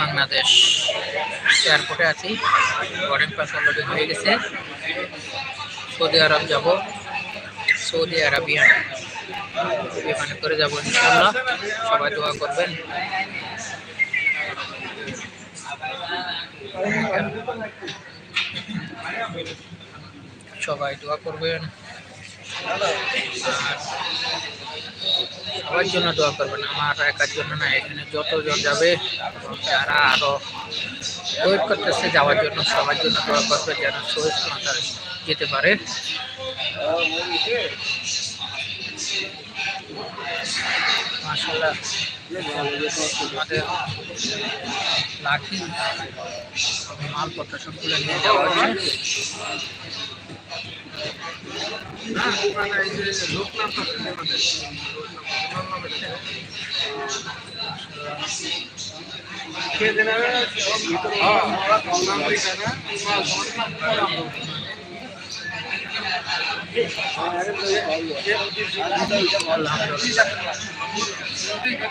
বাংলাদেশ এয়ারপোর্টে আছি। Boarding pass already হয়ে গেছে। সৌদি আরব যাব। সৌদি আরবিয়ান বিমানে করে যাব ইনশাল্লাহ সবাই দোয়া করবেন। সবাই দোয়া করবেন। সবার জন্য দোয়া করবেন। আমার একার জন্য না, এখানে যতজন যাবে, যারা আরও ওয়েট করতেছে যাওয়ার জন্য, সবার জন্য দোয়া করবে যেন সহজ যেতে পারে। মাসাল্লাহ লাঠি মালপত্র সবগুলো নিয়ে যাওয়া হচ্ছে।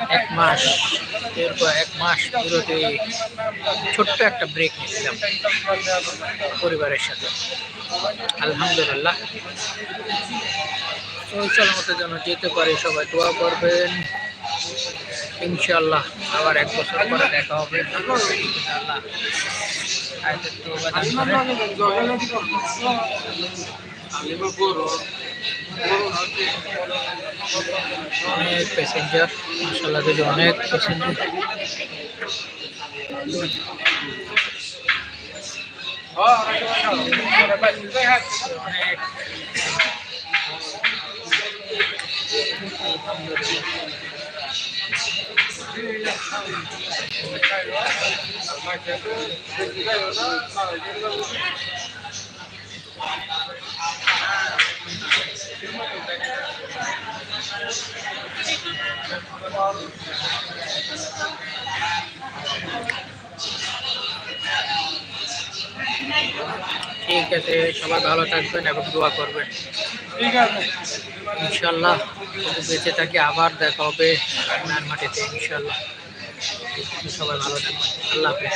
এক মাস। এরপর এক মাস বিরতি ছোট্ট একটা ব্রেক নিয়েছিলাম পরিবারের সাথে। আলহামদুলিল্লাহ। চল মতো যেন যেতে পারে, সবাই দোয়া করবেন। ইনশাল্লাহ আবার এক বছর পরে দেখা হবে। ইনশাআল্লাহ আয়াতের তওবা দান করে। অনেক প্যাসেঞ্জার মাসাল্লাহ দিদি অনেক প্যাসেঞ্জার অনেক ঠিক আছে সবাই ভালো থাকবেন এবং দোয়া করবেন। ঠিক আছে। ইনশাল্লাহ বেঁচে থাকি আবার দেখা হবে রান্নার মাটিতে ইনশাল্লাহ। সবাই ভালো থাকবেন। আল্লাহ হাফিজ।